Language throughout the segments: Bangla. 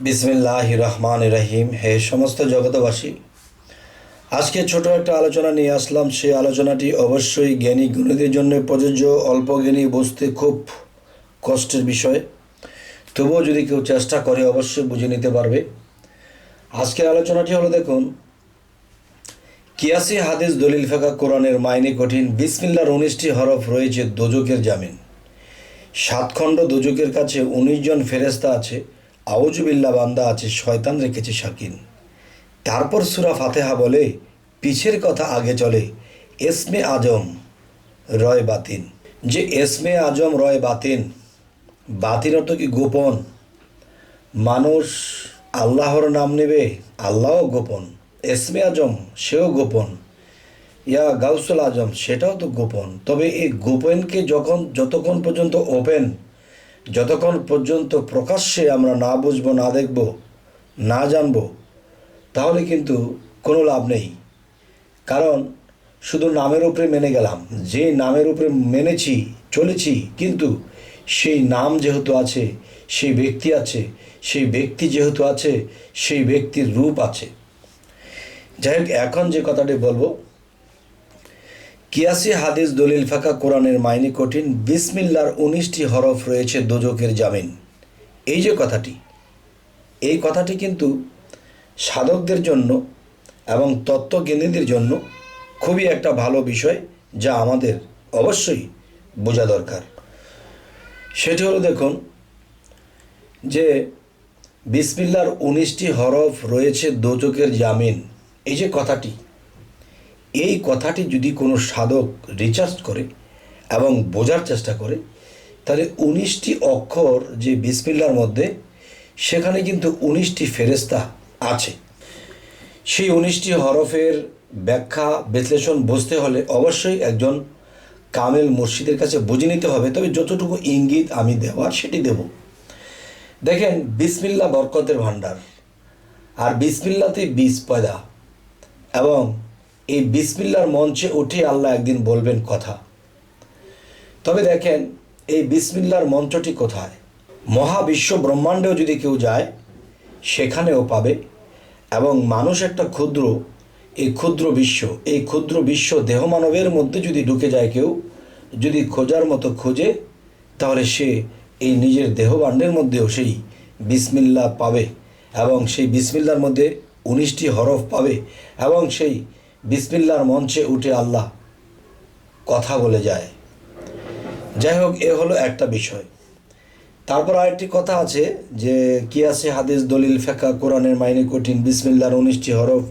বিসমিল্লাহ রহমান রহিম হে সমস্ত জগতবাসী আজকে ছোট একটা আলোচনা নিয়ে আসলাম। সেই আলোচনাটি অবশ্যই জ্ঞানী গুণীদের জন্য প্রযোজ্য, অল্প জ্ঞানী বুঝতে খুব কষ্টের বিষয়। তবুও যদি কেউ চেষ্টা করে, অবশ্যই বুঝে নিতে পারবে। আজকের আলোচনাটি হলো, দেখুন, কিয়াসি হাদিস দলিল ফেকা কোরআনের মাইনে কঠিন। বিসমিল্লার উনিশটি হরফ রয়েছে দোজকের জামিন। সাতখণ্ড দুজকের কাছে উনিশ জন ফেরেস্তা আছে। আউজুবিল্লা বান্দা আছে, শয়তান রেখেছে শাকিন। তারপর সুরা ফাতেহা বলে, পিছের কথা আগে চলে, এসমে আজম, রয় বাতিন। যে এসমে আজম, রয় বাতিন বাতিন অর্থ কি গোপন? মানুষ আল্লাহর নাম নেবে, আল্লাহও গোপন। এসমে আজম, সেও গোপন। ইয়া গাউসুল আজম, সেটাও তো গোপন। তবে এই গোপনকে যখন, যতক্ষণ পর্যন্ত ওপেন যতক্ষণ পর্যন্ত প্রকাশ্যে আমরা না বুঝব, না দেখব, না জানব, তাহলে কিন্তু কোনো লাভ নেই। কারণ শুধু নামের উপরে মেনে গেলাম। যে নামের উপরে মেনেছি, চলেছি, কিন্তু সেই নাম যেহেতু আছে, সেই ব্যক্তি আছে, সেই ব্যক্তি যেহেতু আছে, সেই ব্যক্তির রূপ আছে। যাই হোক, এখন যে কথাটি বলব কিয়াসি হাদিস দলিল ফাঁকা কোরআনের মাইনে কঠিন, বিসমিল্লার উনিশটি হরফ রয়েছে দোজকের জামিন। এই যে কথাটি, এই কথাটি কিন্তু সাধকদের জন্য এবং তত্ত্বজ্ঞানীদের জন্য খুবই একটা ভালো বিষয় যা আমাদের অবশ্যই বোঝা দরকার। সেটি হলো দেখুন যে বিসমিল্লার উনিশটি হরফ রয়েছে দোজকের জামিন। এই যে কথাটি এই কথাটি যদি কোনো সাধক রিচার্জ করে এবং বোঝার চেষ্টা করে, তাহলে উনিশটি অক্ষর যে বিসমিল্লার মধ্যে, সেখানে কিন্তু উনিশটি ফেরেস্তা আছে। সেই উনিশটি হরফের ব্যাখ্যা, বিশ্লেষণ বুঝতে হলে অবশ্যই একজন কামেল মুর্শিদের কাছে বুঝে নিতে হবে। তবে যতটুকু ইঙ্গিত আমি দেওয়ার, সেটি দেব। দেখেন, বিসমিল্লা বরকতের ভাণ্ডার, আর বিসমিল্লাতে বীজ পয়দা, এবং এই বিসমিল্লার মঞ্চে উঠে আল্লাহ একদিন বলবেন কথা। তবে দেখেন, এই বিসমিল্লার মঞ্চটি কোথায়? মহাবিশ্ব ব্রহ্মাণ্ডেও যদি কেউ যায়, সেখানেও পাবে এবং মানুষ একটা ক্ষুদ্র, এই ক্ষুদ্র বিশ্ব, এই ক্ষুদ্র বিশ্ব দেহমানবের মধ্যে যদি ঢুকে যায় কেউ, যদি খোঁজার মতো খোঁজে, তাহলে সে এই নিজের দেহবাণ্ডের মধ্যেও সেই বিসমিল্লা পাবে এবং সেই বিসমিল্লার মধ্যে উনিশটি হরফ পাবে এবং সেই বিসমিল্লার মঞ্চে উঠে আল্লাহ কথা বলে যায়। যাই হোক, এ হলো একটা বিষয়। তারপর আরেকটি কথা আছে যে কি আছে হাদিস, দলিল ফেকা কোরআনের মাইনে কঠিন, বিসমিল্লার উনিশটি হরফ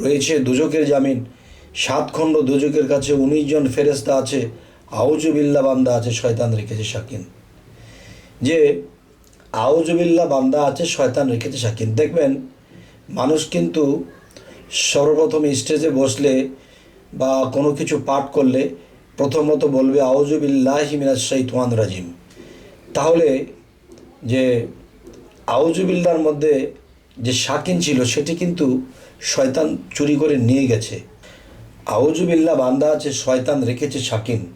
রয়েছে দুজকের জামিন। সাত খণ্ড দুজকের কাছে উনিশ জন ফেরেস্তা আছে। আউজুবিল্লা বান্দা আছে, শয়তান রেখেছে শাকিন। যে আউজুবিল্লা বান্দা আছে, শয়তান রেখেছে শাকিন। দেখবেন, মানুষ কিন্তু সর্বপ্রথম স্টেজে বসলে বা কোনো কিছু পাঠ করলে প্রথমত বলবে আউজুবিল্লাহ মিনাজ শাইতান রাজিম। তাহলে যে আউজুবিল্লার মধ্যে যে শাকিন ছিল, সেটি কিন্তু শয়তান চুরি করে নিয়ে গেছে। আউজুবিল্লা বান্দা আছে, শয়তান রেখেছে শাকিন।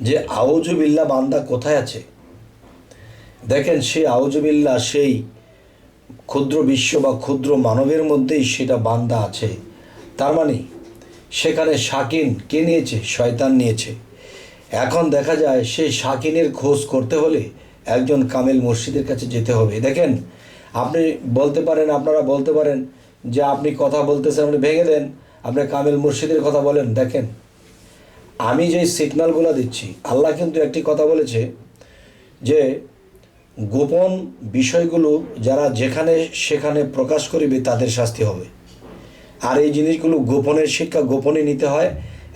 যে আউজুবিল্লা বান্দা কোথায় আছে? দেখেন সেই আউজুবিল্লা সেই ক্ষুদ্র বিশ্ব বা ক্ষুদ্র মানবের মধ্যেই সেটা বান্দা আছে। তার মানে সেখানে শাকিন কে নিয়েছে? শয়তান নিয়েছে। এখন দেখা যায় সেই শাকিনের খোঁজ করতে হলে একজন কামেল মসজিদের কাছে যেতে হবে। দেখেন, আপনি বলতে পারেন, আপনারা বলতে পারেন যে আপনি কথা বলতেছেন, আপনি ভেঙে দেন, আপনি কামেল মুর্শিদের কথা বলেন। দেখেন, আমি যে সিগনালগুলো দিচ্ছি, আল্লাহ কিন্তু একটি কথা বলেছে যে গোপন বিষয়গুলো যারা যেখানে সেখানে প্রকাশ করিবে, তাদের শাস্তি হবে। আর এই জিনিসগুলো গোপনের শিক্ষা গোপনে নিতে হয়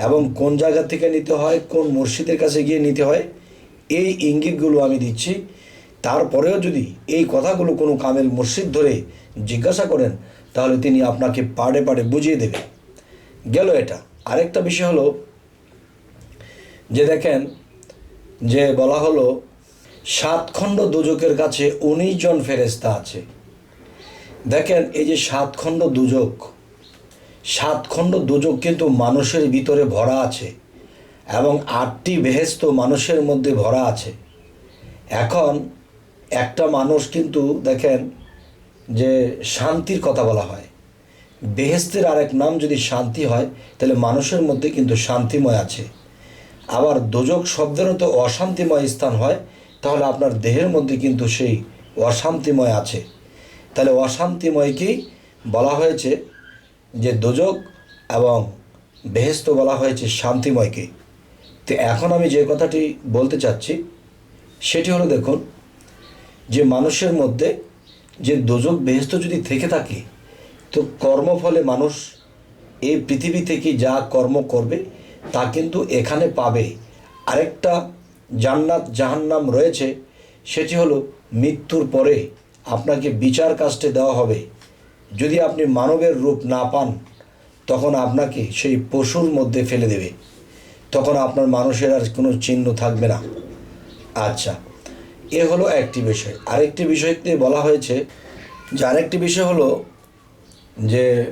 এবং কোন জায়গা থেকে নিতে হয়, কোন মসজিদের কাছে গিয়ে নিতে হয়, এই ইঙ্গিতগুলো আমি দিচ্ছি। তারপরেও যদি এই কথাগুলো কোনো কামেল মসজিদ ধরে জিজ্ঞাসা করেন, তাহলে তিনি আপনাকে পাড়ে পাড়ে বুঝিয়ে দেবে গেল এটা। আরেকটা বিষয় হলো যে দেখেন, যে বলা হলো সাতখণ্ড দুজকের কাছে উনিশ জন ফেরেস্তা আছে। দেখেন, এই যে সাতখণ্ড দুজক সাতখণ্ড দুজক কিন্তু মানুষের ভিতরে ভরা আছে এবং আটটি বেহেস্ত মানুষের মধ্যে ভরা আছে। এখন একটা মানুষ কিন্তু দেখেন যে শান্তির কথা বলা হয়। বেহেস্তের আরেক নাম যদি শান্তি হয়, তাহলে মানুষের মধ্যে কিন্তু শান্তিময় আছে। আবার দোজক শব্দেরও তো অশান্তিময় স্থান হয় তাহলে আপনার দেহের মধ্যে কিন্তু সেই অশান্তিময় আছে। তাহলে অশান্তিময়কেই বলা হয়েছে যে দোজক এবং বেহেস্ত বলা হয়েছে শান্তিময়কে। তো এখন আমি যে কথাটি বলতে চাচ্ছি, সেটি হলো দেখুন যে মানুষের মধ্যে যে দোজক বেহেস্ত যদি থেকে থাকে, তো কর্মফলে মানুষ এই পৃথিবী থেকে যা কর্ম করবে, তা কিন্তু এখানে পাবে। আরেকটা জান্নাত জাহান্নাম রয়েছে, সেটি হলো মৃত্যুর পরে আপনাকে বিচার কাস্টে দেওয়া হবে। যদি আপনি মানবের রূপ না পান, তখন আপনাকে সেই পশুর মধ্যে ফেলে দেবে। তখন আপনার মানুষের আর কোনো চিহ্ন থাকবে না। আচ্ছা এ হলো একটি বিষয়। আরেকটি বিষয়তে বলা হয়েছে যে আরেকটি বিষয় হলো যে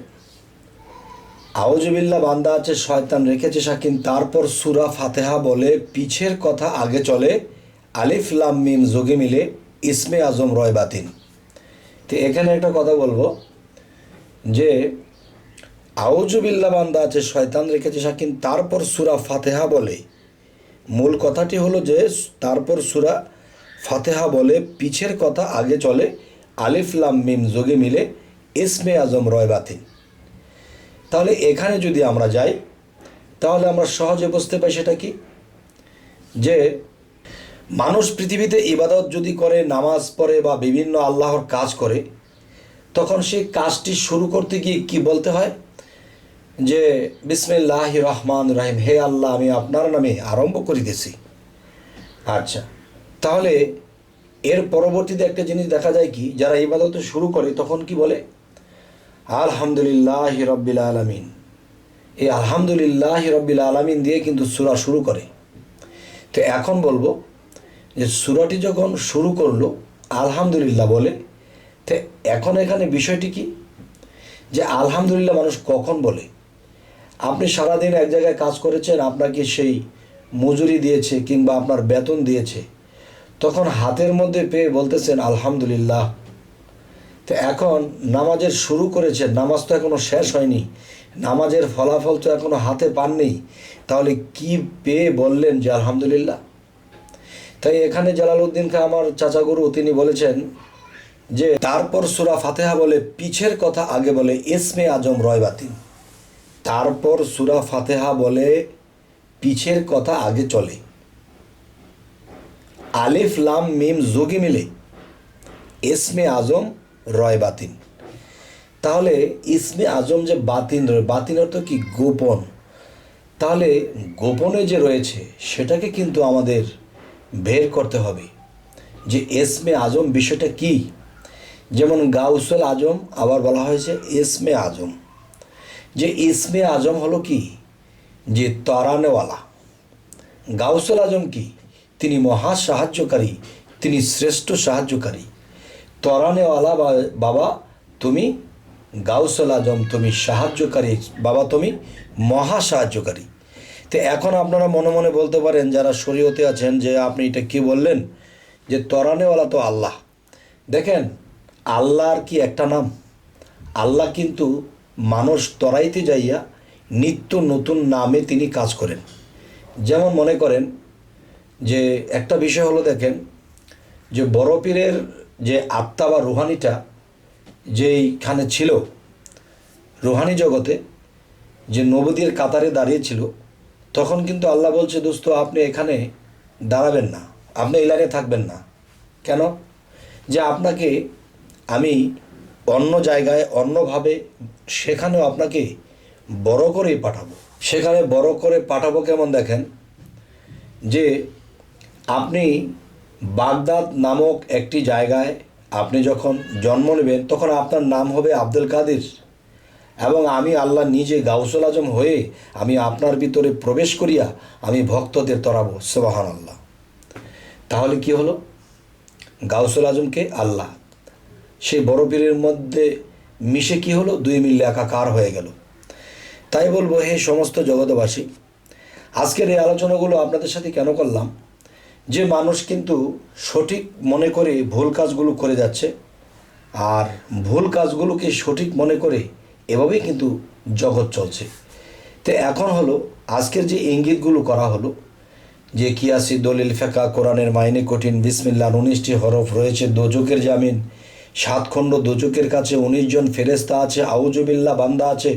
আউজবিল্লা বান্দা আছে, শয়তান রেখেছে সাকিন তারপর সুরা ফাতেহা বলে, পিছের কথা আগে চলে, আলিফ লাম মিম, যোগে মিলে, ইসমে আজম রয় বাতিন। তো এখানে একটা কথা বলব, যে আউজবিল্লা বান্দা আছে, শয়তান রেখেছে সাকিন তারপর সুরা ফাতেহা বলে, মূল কথাটি হলো যে, তারপর সুরা ফাতেহা বলে, পিছের কথা আগে চলে, আলিফ লাম মিম, যোগে মিলে, ইসমে আজম রয় বাতিন। তাহলে এখানে যদি আমরা যাই, তাহলে আমরা সহজে বুঝতে পাই সেটা কি? যে মানুষ পৃথিবীতে ইবাদত যদি করে, নামাজ পড়ে বা বিভিন্ন আল্লাহর কাজ করে, তখন সেই কাজটি শুরু করতে গিয়ে কি বলতে হয়? যে, বিসমিল্লাহ রহমান রাহিম, হে আল্লাহ, আমি আপনার নামে আরম্ভ করিতেছি আচ্ছা তাহলে এর পরবর্তীতে একটা জিনিস দেখা যায় কি? যারা ইবাদত শুরু করে, তখন কি বলে? আলহামদুলিল্লাহ রব্বিল আলমিন। এই আলহামদুলিল্লাহ রব্বিল আলমিন দিয়ে কিন্তু সুরা শুরু করে। তো এখন বলব যে সুরাটি যখন শুরু করল, আলহামদুলিল্লাহ বলে, তো এখন এখানে বিষয়টি কি? যে আলহামদুলিল্লাহ মানুষ কখন বলে? আপনি সারাদিন এক জায়গায় কাজ করেছেন, আপনাকে সেই মজুরি দিয়েছে কিংবা আপনার বেতন দিয়েছে, তখন হাতের মধ্যে পেয়ে বলতেছেন, আলহামদুলিল্লাহ তো এখন নামাজের শুরু করেছেন নামাজ তো এখনও শেষ হয়নি, নামাজের ফলাফল তো এখনও হাতে পাননি, তাহলে কি পেয়ে বললেন যে আলহামদুলিল্লাহ? তাই এখানে জালালউদ্দিন খা আমার চাচা গুরু, তিনি বলেছেন যে, তারপর সুরা ফাতেহা বলে, পিছের কথা আগে বলে এসমে আজম রয় বাতিন তারপর সুরা ফাতেহা বলে, পিছের কথা আগে চলে। আলিফ, লাম, মিম, যোগে মিলে এসমে আজম রয় বাতিন তাহলে ইসমে আজম যে বাতিন বাতিন অর্থ কি? গোপন। তাহলে গোপনে যে রয়েছে, সেটাকে কিন্তু আমাদের বের করতে হবে যে এসমে আজম বিষয়টা কি। যেমন গাউসল আজম, আবার বলা হয়েছে এসমে আজম। যে ইসমে আজম হলো কি? যে তরানেওয়ালা। গাউসল আজম কি? তিনি মহা সাহায্যকারী, তিনি শ্রেষ্ঠ সাহায্যকারী। তরানেওয়ালা বাবা তুমি গাউসল আজম তুমি সাহায্যকারী, বাবা তুমি মহা সাহায্যকারী তো এখন আপনারা মনে মনে বলতে পারেন, যারা শরীয়তে আছেন, যে আপনি এটা কি বললেন? যে তরানেওয়ালা তো আল্লাহ। দেখেন, আল্লাহর কি একটা নাম? আল্লাহ কিন্তু মানুষ তরাইতে যাইয়া নিত্য নতুন নামে তিনি কাজ করেন। যেমন মনে করেন যে একটা বিষয় হলো দেখেন, যে বড় পীরের যে আত্মা বা রুহানিটা যেইখানে ছিল, রুহানি জগতে, যে নবদীর কাতারে দাঁড়িয়েছিল তখন কিন্তু আল্লাহ বলছে, দোস্ত, আপনি এখানে দাঁড়াবেন না, আপনি এই লাইনে থাকবেন না। কেন? যে আপনাকে আমি অন্য জায়গায় অন্যভাবে সেখানেও আপনাকে বড় করেই পাঠাবো। সেখানে বড় করে পাঠাবো কেমন দেখেন? যে আপনি বাগদাদ নামক একটি জায়গায় আপনি যখন জন্ম নেবেন, তখন আপনার নাম হবে আব্দুল কাদির। এবং আমি আল্লাহ নিজে গাউসুল আজম হয়ে আমি আপনার ভিতরে প্রবেশ করিয়া আমি ভক্তদের তরাবো। সোবাহান আল্লাহ তাহলে কি হলো? গাউসুল আজমকে আল্লাহ। সেই বড় পীরের মধ্যে মিশে কি হলো? দুই মিলে একাকার হয়ে গেল। তাই বলব, হে সমস্ত জগতবাসী আজকের এই আলোচনাগুলো আপনাদের সাথে কেন করলাম? যে মানুষ কিন্তু সঠিক মনে করে ভুল কাজগুলো করে যাচ্ছে, আর ভুল কাজগুলোকে সঠিক মনে করে এভাবেই কিন্তু জগৎ চলছে। তো এখন হলো, আজকের যে ইঙ্গিতগুলো করা হলো, যে কিয়াসি দলিল ফেকা কোরআনের মাইনে কঠিন বিসমিল্লার উনিশটি হরফ রয়েছে দোজকের জামিন সাত খণ্ড দোজকের কাছে উনিশ জন ফেরেস্তা আছে আউজুবিল্লা বান্দা আছে,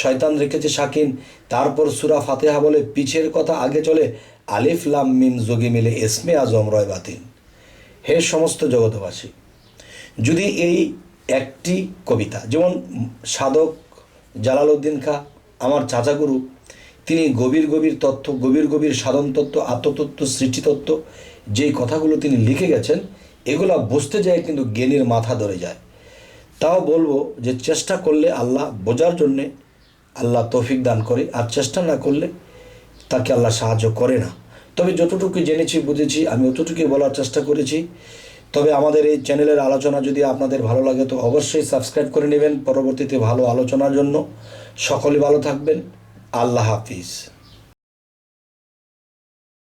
শয়তান রেখেছে শাকিন। তারপর সুরা ফাতেহা বলে পিছের কথা আগে চলে, আলিফ লাম মিম যোগে মিলে এসমে আজম রয় বাতিন হে সমস্ত জগতবাসী যদি এই একটি কবিতা, যেমন সাধক জালালউদ্দিন খা, আমার চাচাগুরু, তিনি গভীর গভীর তথ্য গভীর গভীর সাধন তত্ত্ব আত্মতত্ত্ব, সৃষ্টিতত্ত্ব, যেই কথাগুলো তিনি লিখে গেছেন এগুলা বুঝতে যায় কিন্তু জ্ঞানীর মাথা ধরে যায়। তাও বলব যে চেষ্টা করলে আল্লাহ বোঝার জন্যে আল্লাহ তৌফিক দান করে, আর চেষ্টা না করলে তাকে আল্লাহ সাহায্য করে না। তবে যতটুকু জেনেছি, বুঝেছি, আমি অতটুকুই বলার চেষ্টা করেছি। তবে আমাদের এই চ্যানেলের আলোচনা যদি আপনাদের ভালো লাগে, তো অবশ্যই সাবস্ক্রাইব করে নেবেন। পরবর্তীতে ভালো আলোচনার জন্য সকলে ভালো থাকবেন। আল্লাহ হাফিজ।